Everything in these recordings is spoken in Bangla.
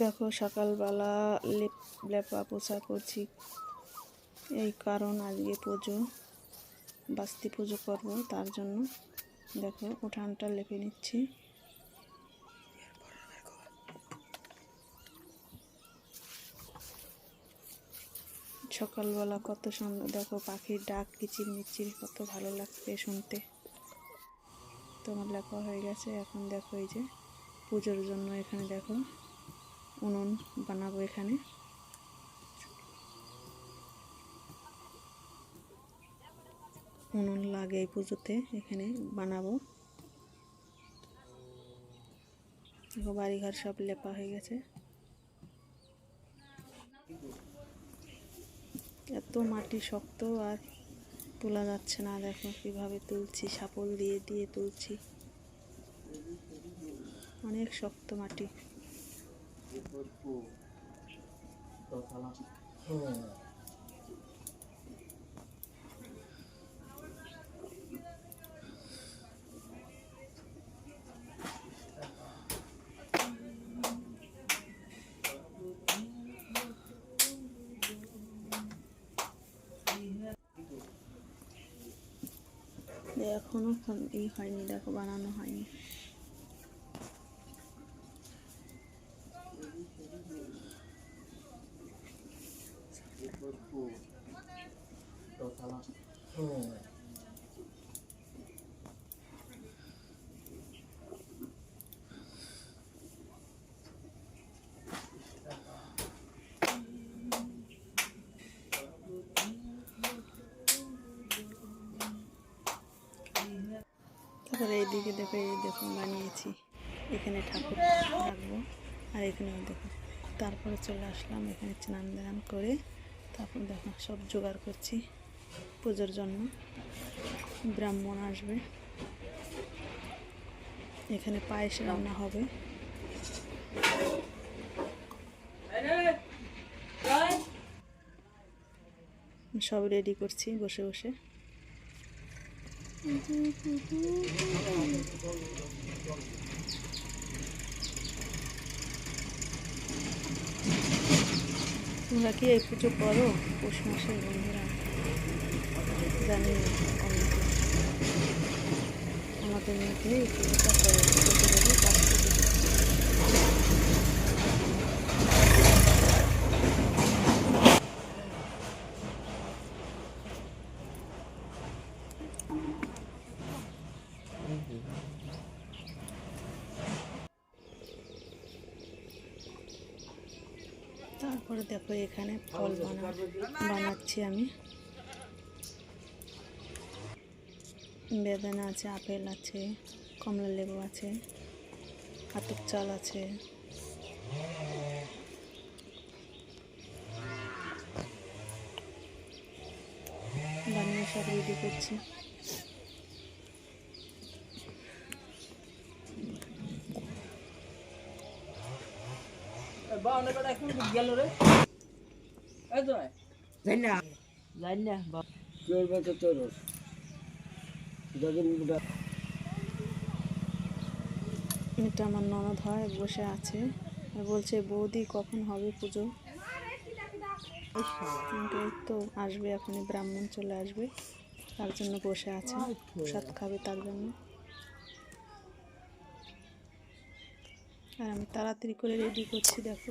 দেখো, সকালবেলা লেপ, লেপা পোছা করছি। এই কারণ আজকে পুজো, বাস্তি পুজো করব, তার জন্য। দেখো, উঠানটা লেপে নিচ্ছি। সকালবেলা কত সুন্দর, দেখো, পাখির ডাক, কিচির মিচির, কত ভালো লাগছে শুনতে। তোমার লেখা হয়ে গেছে, এখন দেখো এই যে পুজোর জন্য এখানে দেখো। উনুন বানাবো এখানে। উনুন লাগে এই পুজোতে, এখানে বানাবো। বাড়িঘর সব লেপা হয়ে গেছে। এত মাটি শক্ত আর তোলা যাচ্ছে না। দেখো কীভাবে তুলছি, সাপল দিয়ে দিয়ে তুলছি। অনেক শক্ত মাটি। এখনও ই হয়নি দেখো বানানো হয়নি। তারপরে এইদিকে দেখো, এই দেখো বানিয়েছি। এখানে ঠাকুর রাখব, আর এখানে দেখো, তারপরে চলে আসলাম এখানে স্নান দান করে, তারপর দেখো সব জোগাড় করছি। পুজোর জন্য ব্রাহ্মণ আসবে। এখানে পায়েস রান্না হবে। সব রেডি করছি বসে বসে। তোমরা কি এই পুজো করো? পৌষ মাসের বন্ধুরা। জানি আমাদের মধ্যে। তারপরে দেখো এখানে ফল বানা বানাচ্ছি আমি বেদানা আছে আপেল আছে কমলা লেবু আছে আতপ চাল আছে। বানিয়ে সব রেডি করছি। চলবে তো চলস যখন ওটা এটা আমার ননদ হয় বসে আছে। আর বলছে বৌদি কখন হবে পুজো? কিন্তু এই তো আসবে এখনই ব্রাহ্মণ চলে আসবে। তার জন্য বসে আছে। প্রসাদ খাবে তার জন্য। আর আমি তাড়াতাড়ি করে রেডি করছি দেখো।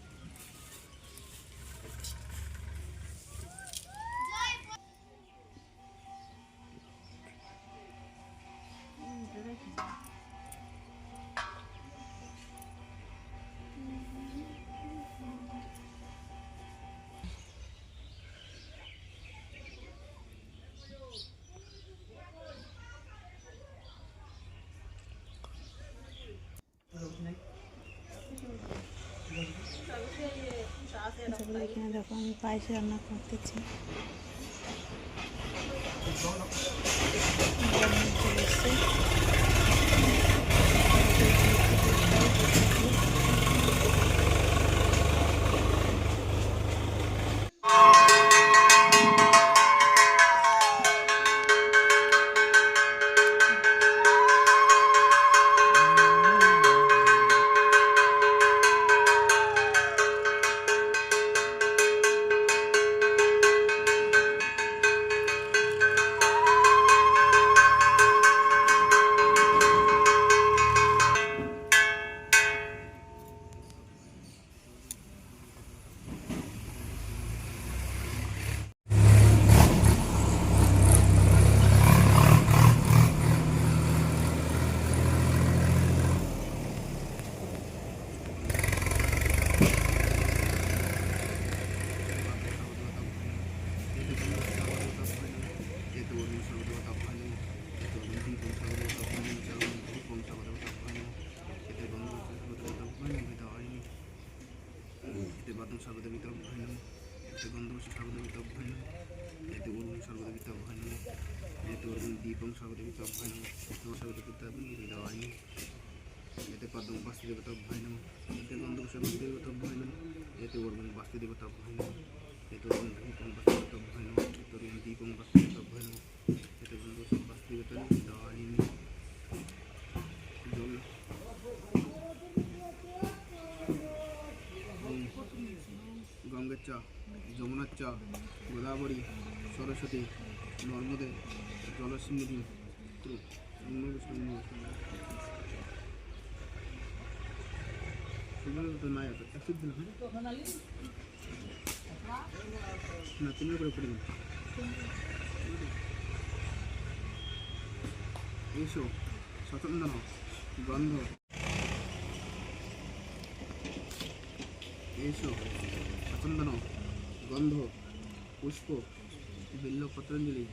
আমি পায়েস রান্না করতেছি। চলে এসছে। এতে হয় গন্ধবশ সর্বদা বিতরণ হয় না এতে উর্বণ সর্বদা বিতরণ হয় না এতে উর্বণ দীপং সর্বদা বিতরণ হয় না এতে সর্বদা বিতরণ দেওয়া হয়নি এতে পদ্ম বাস্তুদেবতা হয় না এতে হয় না এতে উর্বণ বাস্তুদেবতা হয় না এতে উর্বণ ধূপং বাস্তুদেবতা হয় না এতে উর্বণ দীপং বাস্তুদেবতা হয় না এতে গন্ধবশ বাস্তুদেবতা দেওয়া যমুনার চা গোদাবরী সরস্বতী নর্মদে জলসিন্ধি এসো স্বতন্ত্র গন্ধ। এসো চন্দন গন্ধ পুষ্প বিল্ল পতঞ্জলি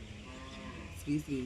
শ্রী শ্রী